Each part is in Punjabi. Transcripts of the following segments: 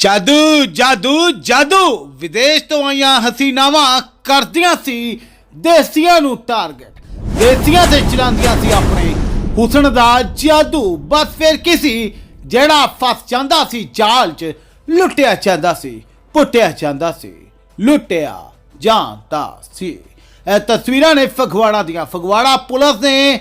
ਜਾਦੂ ਜਾਦੂ ਜਾਦੂ। ਵਿਦੇਸ਼ ਤੋਂ ਆਈਆਂ ਹਸੀਨਾਵਾਂ ਕਰਦੀਆਂ ਸੀ ਦੇਸੀਆਂ ਨੂੰ ਟਾਰਗੇਟ ਦੇਸੀਆਂ ਤੇ ਚਲਾਉਂਦੀਆਂ ਸੀ ਆਪਣੇ। ਹੁਸਨ ਦਾ ਜਾਦੂ। ਬਸ ਫਿਰ ਕਿਸੇ ਜਿਹੜਾ ਫਸ ਜਾਂਦਾ ਸੀ ਜਾਲ 'ਚ, ਲੁੱਟਿਆ ਜਾਂਦਾ ਸੀ, ਪੁੱਟਿਆ ਜਾਂਦਾ ਸੀ, ਲੁੱਟਿਆ ਜਾਂਦਾ ਸੀ। ਇਹ ਤਸਵੀਰਾਂ ਨੇ ਫਗਵਾੜਾ ਦੀਆਂ। ਫਗਵਾੜਾ ਪੁਲਿਸ ਨੇ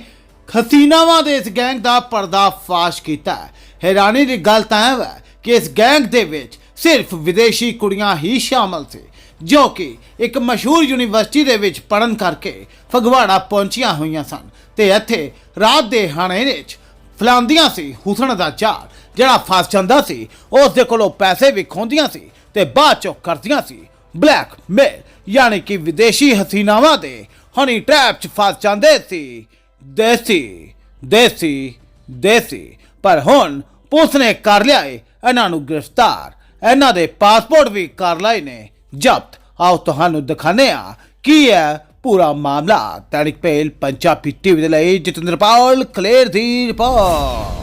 ਹਸੀਨਾਵਾਂ ਦੇ ਇਸ ਗੈਂਗ ਦਾ ਪਰਦਾਫਾਸ਼ ਕੀਤਾ। ਹੈਰਾਨੀ ਦੀ ਗੱਲ ਤਾਂ ਇਹ ਹੈ ਕਿ ਇਸ ਗੈਂਗ ਦੇ ਵਿੱਚ ਸਿਰਫ ਵਿਦੇਸ਼ੀ ਕੁੜੀਆਂ ਹੀ ਸ਼ਾਮਲ ਸੀ, ਜੋ ਕਿ ਇੱਕ ਮਸ਼ਹੂਰ ਯੂਨੀਵਰਸਿਟੀ ਦੇ ਵਿੱਚ ਪੜਨ ਕਰਕੇ ਫਗਵਾੜਾ ਪਹੁੰਚੀਆਂ ਹੋਈਆਂ ਸਨ ਤੇ ਇੱਥੇ ਰਾਤ ਦੇ ਹਾਣੇ ਵਿੱਚ ਫਲਾਉਂਦੀਆਂ ਸੀ ਹੁਸਨ ਦਾ ਚਾਰ, ਜਿਹੜਾ ਫਸ ਜਾਂਦਾ ਸੀ, ਉਸ ਦੇ ਕੋਲੋਂ ਪੈਸੇ ਵੀ ਖੋਂਦੀਆਂ ਸੀ ਤੇ ਬਾਅਦ ਚੋਂ ਕਰਦੀਆਂ ਸੀ ਬਲੈਕ ਮੇਲ ਯਾਨੀ ਕਿ ਵਿਦੇਸ਼ੀ ਹਸੀਨਾਵਾਂ ਦੇ ਹਨੀ ਟ੍ਰੈਪ ਚ ਫਸ ਜਾਂਦੇ ਸੀ। ਦੇਸੀ ਦੇਸੀ ਦੇਸੀ, ਪਰ ਹੁਣ ਪੁਲਿਸ ਨੇ ਕਰ ਲਿਆ ਏ ਇਹਨਾਂ ਨੂੰ ਗ੍ਰਿਫਤਾਰ, ਇਹਨਾਂ ਦੇ ਪਾਸਪੋਰਟ ਵੀ ਕਰ ਲਏ ਨੇ। ਜ਼ਬਤ, ਆਓ ਤੁਹਾਨੂੰ ਦਿਖਾਣੇ ਆ ਕੀ ਹੈ ਪੂਰਾ ਮਾਮਲਾ। ਤੈਨਿਕ ਪੇਲ ਪੰਜਾਬੀ ਟੀਵੀ ਦੇ ਲਈ ਜਤਿੰਦਰ ਪਾਲ, ਕਲੇਰ ਦੀ ਰਿਪੋਰਟ।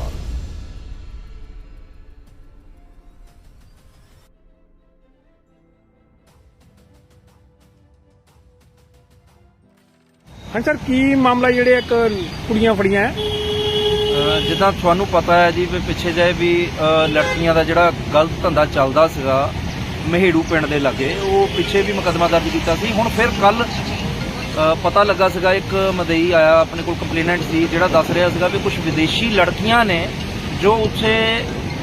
ਹਾਂ ਸਰ, ਕੀ ਮਾਮਲਾ ਜਿਹੜੇ ਇੱਕ ਕੁੜੀਆਂ ਫੜੀਆਂ ਹੈ? ਜਿੱਦਾਂ ਤੁਹਾਨੂੰ ਪਤਾ ਹੈ ਜੀ ਵੀ ਪਿੱਛੇ ਜੇ ਵੀ ਲੜਕੀਆਂ ਦਾ ਜਿਹੜਾ ਗਲਤ ਧੰਦਾ ਚੱਲਦਾ ਸੀਗਾ ਮਹੇੜੂ ਪਿੰਡ ਦੇ ਲਾਗੇ, ਉਹ ਪਿੱਛੇ ਵੀ ਮੁਕੱਦਮਾ ਦਰਜ ਕੀਤਾ ਸੀ। ਹੁਣ ਫਿਰ ਕੱਲ ਪਤਾ ਲੱਗਾ ਸੀਗਾ, ਇੱਕ ਮਦਈ ਆਇਆ, ਆਪਣੇ ਕੋਲ ਕੰਪਲੇਨੈਂਟ ਸੀ, ਜਿਹੜਾ ਦੱਸ ਰਿਹਾ ਸੀਗਾ ਵੀ ਕੁਝ ਵਿਦੇਸ਼ੀ ਲੜਕੀਆਂ ਨੇ ਜੋ ਉੱਥੇ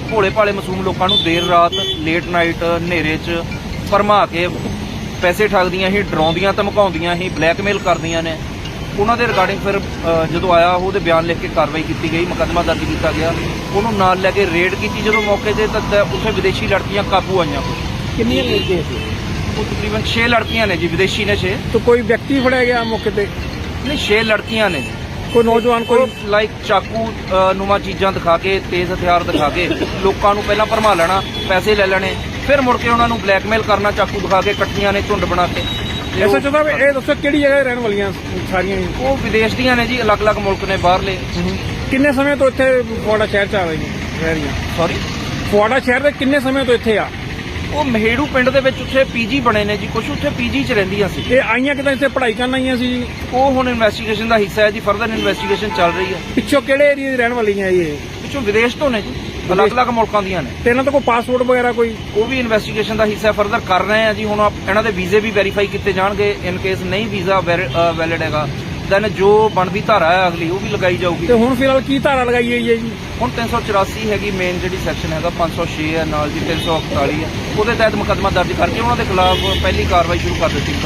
ਭੋਲੇ ਭਾਲੇ ਮਸੂਮ ਲੋਕਾਂ ਨੂੰ ਦੇਰ ਰਾਤ ਲੇਟ ਨਾਈਟ ਹਨੇਰੇ 'ਚ ਭਰਮਾ ਕੇ ਪੈਸੇ ਠੱਗਦੀਆਂ ਸੀ, ਡਰਾਉਂਦੀਆਂ, ਧਮਕਾਉਂਦੀਆਂ ਸੀ ਬਲੈਕਮੇਲ ਕਰਦੀਆਂ ਨੇ। ਉਹਨਾਂ ਦੇ ਰਿਗਾਰਡਿੰਗ ਫਿਰ ਜਦੋਂ ਆਇਆ ਉਹਦੇ ਬਿਆਨ ਲਿਖ ਕੇ ਕਾਰਵਾਈ ਕੀਤੀ ਗਈ ਮੁਕੱਦਮਾ ਦਰਜ ਕੀਤਾ ਗਿਆ। ਉਹਨੂੰ ਨਾਲ ਲੈ ਕੇ ਰੇਡ ਕੀਤੀ ਜਦੋਂ ਮੌਕੇ ਤੇ ਤਾਂ ਉੱਥੇ ਵਿਦੇਸ਼ੀ ਲੜਕੀਆਂ ਕਾਬੂ ਆਈਆਂ। ਕਿੰਨੀਆਂ ਲੜਕੀਆਂ ਸੀ ਉਹ ਤਕਰੀਬਨ 6 ਲੜਕੀਆਂ ਨੇ ਜੀ ਵਿਦੇਸ਼ੀ ਨੇ 6 ਤਾਂ ਕੋਈ ਵਿਅਕਤੀ ਫੜਿਆ ਗਿਆ ਮੌਕੇ ਤੇ? ਨਹੀਂ 6 ਲੜਕੀਆਂ ਨੇ। ਕੋਈ ਨੌਜਵਾਨ ਕੋਈ? ਲਾਈਕ ਚਾਕੂ ਨੁਮਾ ਚੀਜ਼ਾਂ ਦਿਖਾ ਕੇ ਤੇਜ਼ ਹਥਿਆਰ ਦਿਖਾ ਕੇ ਲੋਕਾਂ ਨੂੰ ਪਹਿਲਾਂ ਭਰਮਾ ਲੈਣਾ ਪੈਸੇ ਲੈ ਲੈਣੇ ਫਿਰ ਮੁੜ ਕੇ ਉਹਨਾਂ ਨੂੰ ਬਲੈਕਮੇਲ ਕਰਨਾ ਚਾਕੂ ਦਿਖਾ ਕੇ ਇਕੱਠੀਆਂ ਨੇ ਝੁੰਡ ਬਣਾ ਕੇ। ਐਸਾ ਚਾਹਦਾ ਵੀ ਇਹ ਦੱਸੋ ਕਿਹੜੀ ਜਗ੍ਹਾ ਰਹਿਣ ਵਾਲੀਆਂ ਸਾਰੀਆਂ ਹੀ? ਉਹ ਵਿਦੇਸ਼ ਦੀਆਂ ਨੇ ਜੀ ਅਲੱਗ-ਅਲੱਗ ਮੁਲਕ ਨੇ ਬਾਹਰਲੇ। ਕਿੰਨੇ ਸਮੇਂ ਤੋਂ ਇੱਥੇ ਫੁਆੜਾ ਸ਼ਹਿਰ ਚ ਆ ਰਹੀਆਂ ਰਹਿ ਰਹੀਆਂ? ਸੌਰੀ ਫੁਆੜਾ ਸ਼ਹਿਰ ਦੇ ਕਿੰਨੇ ਸਮੇਂ ਤੋਂ ਇੱਥੇ ਆ? ਉਹ ਮਹੇੜੂ ਪਿੰਡ ਦੇ ਵਿੱਚ ਉੱਥੇ ਪੀਜੀ ਬਣੇ ਨੇ ਜੀ ਕੁਝ ਉੱਥੇ ਪੀਜੀ 'ਚ ਰਹਿੰਦੀਆਂ ਸੀ। ਇਹ ਆਈਆਂ ਕਿਦਾਂ ਇੱਥੇ ਪੜ੍ਹਾਈ ਕਰਨ ਆਈਆਂ ਸੀ ਜੀ? ਉਹ ਹੁਣ ਇਨਵੈਸਟੀਗੇਸ਼ਨ ਦਾ ਹਿੱਸਾ ਹੈ ਜੀ ਫਰਦਰ ਇਨਵੈਸਟੀਗੇਸ਼ਨ ਚੱਲ ਰਹੀ ਹੈ। ਪਿੱਛੋਂ ਕਿਹੜੇ ਏਰੀਆ ਦੀ ਰਹਿਣ ਵਾਲੀਆਂ ਇਹ? ਵਿੱਚੋਂ ਵਿਦੇਸ਼ ਤੋਂ ਨੇ ਜੀ। ਅਲੱਗ-ਅਲੱਗ ਮੁਲਕਾਂ ਦੀਆਂ ਨੇ। ਤੇ ਇਹਨਾਂ ਦਾ ਕੋਈ ਪਾਸਪੋਰਟ ਵਗੈਰਾ ਕੋਈ? ਉਹ ਵੀ ਇਨਵੈਸਟੀਗੇਸ਼ਨ ਦਾ ਹਿੱਸਾ ਫਰਦਰ ਕਰ ਰਹੇ ਆ ਜੀ। ਹੁਣ ਇਹਨਾਂ ਦੇ ਵੀਜ਼ੇ ਵੀ ਵੈਰੀਫਾਈ ਕੀਤੇ ਜਾਣਗੇ। ਇਨ ਕੇਸ ਨਹੀਂ ਵੀਜ਼ਾ ਵੈਲਿਡ ਹੈਗਾ ਦੈਨ ਜੋ ਬਣਦੀ ਧਾਰਾ ਹੈ ਅਗਲੀ ਉਹ ਵੀ ਲਗਾਈ ਜਾਊਗੀ। ਤੇ ਹੁਣ ਫਿਲਹਾਲ ਕੀ ਧਾਰਾ ਲਗਾਈ ਗਈ ਹੈ ਜੀ? ਹੁਣ 384 ਹੈਗੀ ਮੇਨ ਜਿਹੜੀ ਸੈਕਸ਼ਨ ਹੈਗਾ 506 ਹੈ ਨਾਲ ਜੀ 341 ਹੈ। ਉਹਦੇ ਤਹਿਤ ਮੁਕੱਦਮਾ ਦਰਜ ਕਰਕੇ ਉਹਨਾਂ ਦੇ ਖਿਲਾਫ ਪਹਿਲੀ ਕਾਰਵਾਈ ਸ਼ੁਰੂ ਕਰ ਦਿੱਤੀ।